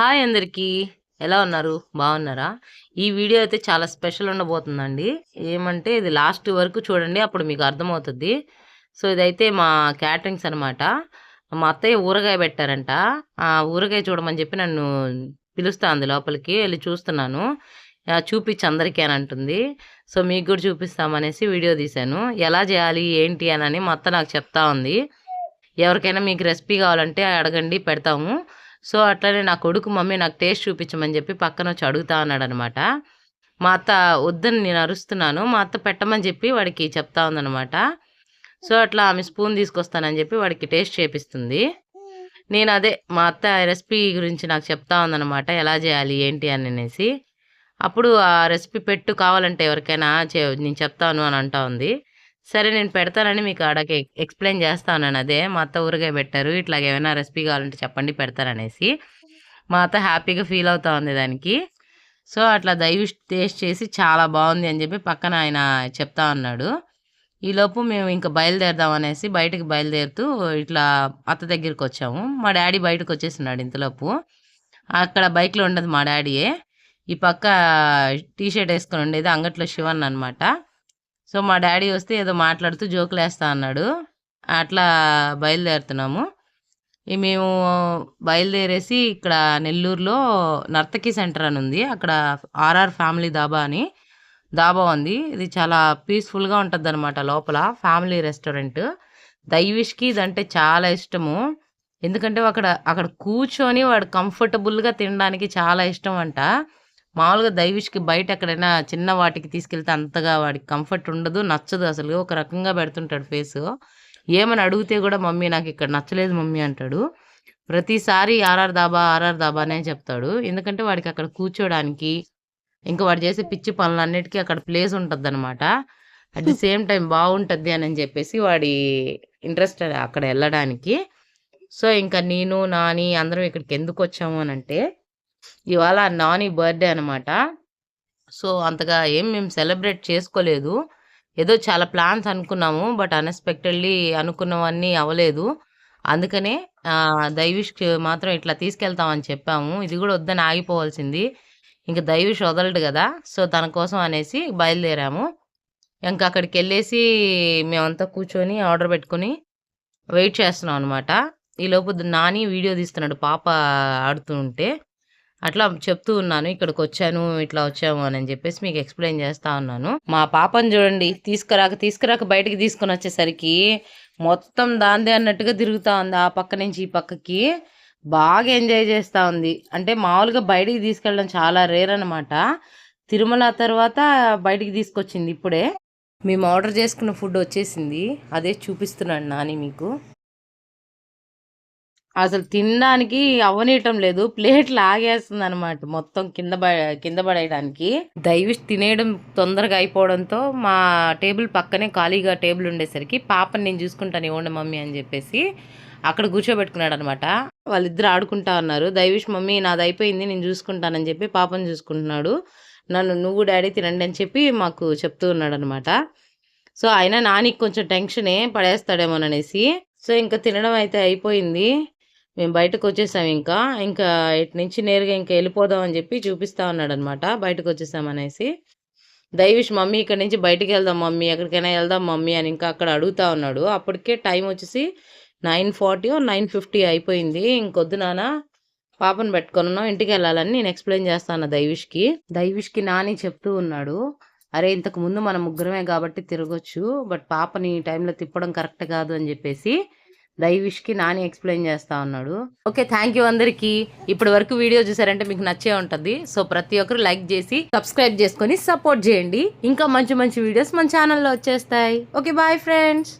Hi అందరికీ. ఎలా ఉన్నారు? బాగున్నారా? ఈ వీడియో అయితే చాలా స్పెషల్ ఉండబోతుందండి. ఏమంటే ఇది లాస్ట్ వరకు చూడండి అప్పుడు మీకు అర్థమవుతుంది. సో ఇదైతే మా క్యాటరింగ్స్ అనమాట మా అత్తయ్య ఊరగాయ పెట్టారంట. ఆ ఊరగాయ చూడమని చెప్పి నన్ను పిలుస్తాంది లోపలికి వెళ్ళి చూస్తున్నాను. చూపించి అందరికీ అని అంటుంది. సో మీకు కూడా చూపిస్తామనేసి వీడియో తీశాను. ఎలా చేయాలి ఏంటి అని మా అత్త నాకు చెప్తా ఉంది. ఎవరికైనా మీకు రెసిపీ కావాలంటే అడగండి పెడతాము. సో అట్లనే నా కొడుకు మమ్మీ నాకు టేస్ట్ చూపించమని చెప్పి పక్కన వచ్చి అడుగుతా అన్నాడు అనమాట మా అత్త వద్దని నేను అరుస్తున్నాను మా అత్త పెట్టమని చెప్పి వాడికి చెప్తా ఉందనమాట. సో అట్లా ఆమె స్పూన్ తీసుకొస్తానని చెప్పి వాడికి టేస్ట్ చేపిస్తుంది. నేను అదే మా అత్త రెసిపీ గురించి నాకు చెప్తా ఉందనమాట ఎలా చేయాలి ఏంటి అని అనేసి. అప్పుడు ఆ రెసిపీ పెట్టు కావాలంటే ఎవరికైనా చే నేను చెప్తాను అని అంటా ఉంది. సరే నేను పెడతానని మీకు ఆడకి ఎక్స్ప్లెయిన్ చేస్తాను. అదే మా అత్త ఊరగాయ పెట్టారు. ఇట్లాగ ఏమైనా రెసిపీ కావాలంటే చెప్పండి పెడతారనేసి. మా అత్త హ్యాపీగా ఫీల్ అవుతా ఉంది దానికి. సో అట్లా దైవ టేస్ట్ చేసి చాలా బాగుంది అని చెప్పి పక్కన ఆయన చెప్తా ఉన్నాడు ఈలోపు మేము ఇంకా బయలుదేరదాం అనేసి బయటకు బయలుదేరుతూ ఇట్లా అత్త దగ్గరికి వచ్చాము. మా డాడీ బయటకు వచ్చేసినాడు ఇంతలోపు. అక్కడ బైక్లో ఉండదు మా డాడీయే. ఈ పక్క టీ షర్ట్ వేసుకొని ఉండేది అంగట్లో శివన్ అనమాట సో మా డాడీ వస్తే ఏదో మాట్లాడుతూ జోకులు వేస్తా అన్నాడు. అట్లా బయలుదేరుతున్నాము. ఈ మేము బయలుదేరేసి ఇక్కడ నెల్లూరులో నర్తకి సెంటర్ అని ఉంది. అక్కడ ఆర్ఆర్ ఫ్యామిలీ దాబా అని దాబా ఉంది. ఇది చాలా పీస్ఫుల్గా ఉంటుంది అనమాట లోపల ఫ్యామిలీ రెస్టారెంట్. దైవిష్కి ఇదంటే చాలా ఇష్టము. ఎందుకంటే అక్కడ అక్కడ కూర్చొని వాడు కంఫర్టబుల్గా తినడానికి చాలా ఇష్టం అంట. మామూలుగా దైవిష్కి బయట ఎక్కడైనా చిన్న వాటికి తీసుకెళ్తే అంతగా వాడికి కంఫర్ట్ ఉండదు నచ్చదు అసలు. ఒక రకంగా పెడుతుంటాడు ఫేస్. ఏమని అడిగితే కూడా మమ్మీ నాకు ఇక్కడ నచ్చలేదు మమ్మీ అంటాడు. ప్రతిసారి ఆర్ఆర్ దాబా ఆర్ఆర్ దాబా అనే చెప్తాడు. ఎందుకంటే వాడికి అక్కడ కూర్చోడానికి ఇంకా వాడు చేసే పిచ్చి పనులన్నిటికీ అక్కడ ప్లేస్ ఉంటుంది అనమాట అట్ ది సేమ్ టైం బాగుంటుంది అని చెప్పేసి వాడి ఇంట్రెస్ట్ అక్కడ వెళ్ళడానికి సో ఇంకా నేను నాని అందరం ఇక్కడికి ఎందుకు వచ్చాము అని అంటే ఇవాళ నాని బర్త్డే అనమాట సో అంతగా ఏం మేము సెలబ్రేట్ చేసుకోలేదు. ఏదో చాలా ప్లాన్స్ అనుకున్నాము బట్ అన్ఎక్స్పెక్టెడ్లీ అనుకున్నవన్నీ అవ్వలేదు. అందుకనే ఆ, దైవిష్కి మాత్రం ఇట్లా తీసుకెళ్తామని చెప్పాము. ఇది కూడా వద్దని ఆగిపోవాల్సింది. ఇంకా దైవిష్ వదలడు కదా సో తన కోసం అనేసి బయలుదేరాము. ఇంకా అక్కడికి వెళ్ళేసి మేమంతా కూర్చొని ఆర్డర్ పెట్టుకొని వెయిట్ చేస్తున్నాం అనమాట ఈలోపు నాని వీడియో తీస్తున్నాడు పాప ఆడుతూ ఉంటే. అట్లా చెప్తూ ఉన్నాను ఇక్కడికి వచ్చాను ఇట్లా వచ్చాము అని చెప్పేసి మీకు ఎక్స్ప్లెయిన్ చేస్తా ఉన్నాను. మా పాపని చూడండి తీసుకురాక తీసుకురాక బయటికి తీసుకొని వచ్చేసరికి మొత్తం దాందే అన్నట్టుగా తిరుగుతూ ఉంది ఆ పక్క నుంచి ఈ పక్కకి. బాగా ఎంజాయ్ చేస్తూ ఉంది. అంటే మామూలుగా బయటికి తీసుకెళ్ళడం చాలా రేర్ అనమాట తిరుమల తర్వాత బయటికి తీసుకొచ్చింది ఇప్పుడే. మేము ఆర్డర్ చేసుకున్న ఫుడ్ వచ్చేసింది. అదే చూపిస్తున్నాను నాని మీకు. అసలు తినడానికి అవనీయటం లేదు. ప్లేట్ లాగేస్తుంది అనమాట మొత్తం కింద కింద పడేయడానికి. దైవిష్ తినేయడం తొందరగా అయిపోవడంతో మా టేబుల్ పక్కనే ఖాళీగా టేబుల్ ఉండేసరికి పాపని నేను చూసుకుంటాను ఇవ్వండి మమ్మీ అని చెప్పేసి అక్కడ కూర్చోబెట్టుకున్నాడు అనమాట వాళ్ళిద్దరు ఆడుకుంటా ఉన్నారు. దైవిష్ మమ్మీ నాది అయిపోయింది నేను చూసుకుంటానని చెప్పి పాపని చూసుకుంటున్నాడు. నన్ను నువ్వు డాడీ తినండి అని చెప్పి మాకు చెప్తూ ఉన్నాడు అనమాట సో అయినా నానికి కొంచెం టెన్షనే పడేస్తాడేమోననేసి. సో ఇంకా తినడం అయితే అయిపోయింది. మేము బయటకు వచ్చేసాం ఇంకా. ఇంకా ఇటు నుంచి నేరుగా ఇంకా వెళ్ళిపోదాం అని చెప్పి చూపిస్తా ఉన్నాడు అనమాట బయటకు వచ్చేసాం అనేసి. దైవిష్ మమ్మీ ఇక్కడ నుంచి బయటికి వెళ్దాం మమ్మీ. ఎక్కడికైనా వెళ్దాం మమ్మీ అని ఇంకా అక్కడ అడుగుతా ఉన్నాడు. అప్పటికే టైం వచ్చేసి నైన్ ఫార్టీ నైన్ ఫిఫ్టీ అయిపోయింది. ఇంకొద్దు నాన్న పాపను పెట్టుకొని ఉన్నాం ఇంటికి వెళ్ళాలని నేను ఎక్స్ప్లెయిన్ చేస్తాను దైవిష్కి. దైవిష్కి నాని చెప్తూ ఉన్నాడు అరే ఇంతకు ముందు మనం ముగ్గురమే కాబట్టి తిరగొచ్చు బట్ పాపని ఈ టైంలో తిప్పడం కరెక్ట్ కాదు అని చెప్పేసి దైవిష్కి నాని ఎక్స్ప్లెయిన్ చేస్తా ఉన్నాడు. ఓకే థ్యాంక్ యూ అందరికీ. ఇప్పటి వరకు వీడియో చూసారంటే మీకు నచ్చే ఉంటుంది. సో ప్రతి ఒక్కరు లైక్ చేసి సబ్స్క్రైబ్ చేసుకొని సపోర్ట్ చేయండి. ఇంకా మంచి మంచి వీడియోస్ మన ఛానల్లో వచ్చేస్తాయి. Okay bye friends.